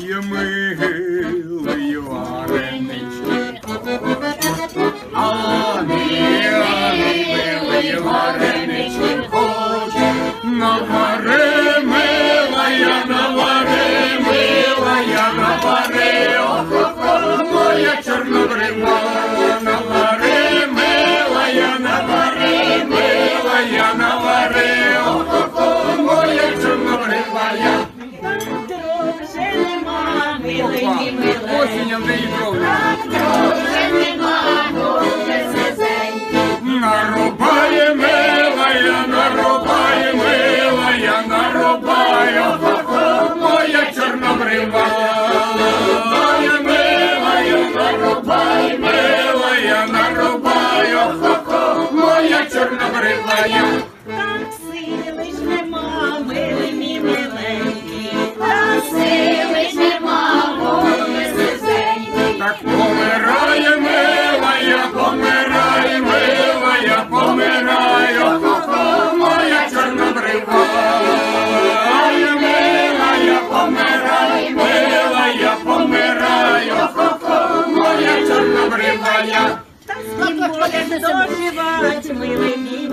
Є милий варенички. А милий, милий варенички друже сизенький. Нарубає милая, нарубає милая, нарубає, моя чорнобрива. Нарубає милая, нарубає милая, нарубає, моя чорнобрива. Так сили ж нема, милий мій миленький. Будем доживать, миленький.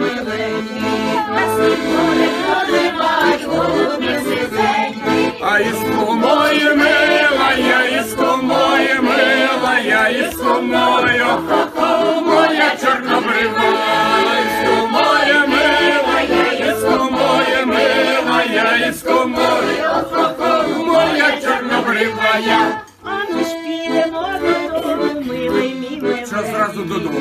Та з ким будем доживать, друже сизенький. А іску моє милая, іску моє милая, іску моє, охо, моя чорнобрива. Іску моє милая, іску моє милая, іску моє, охо, моя чорнобрива. Я А ми ж підемо зразу додому.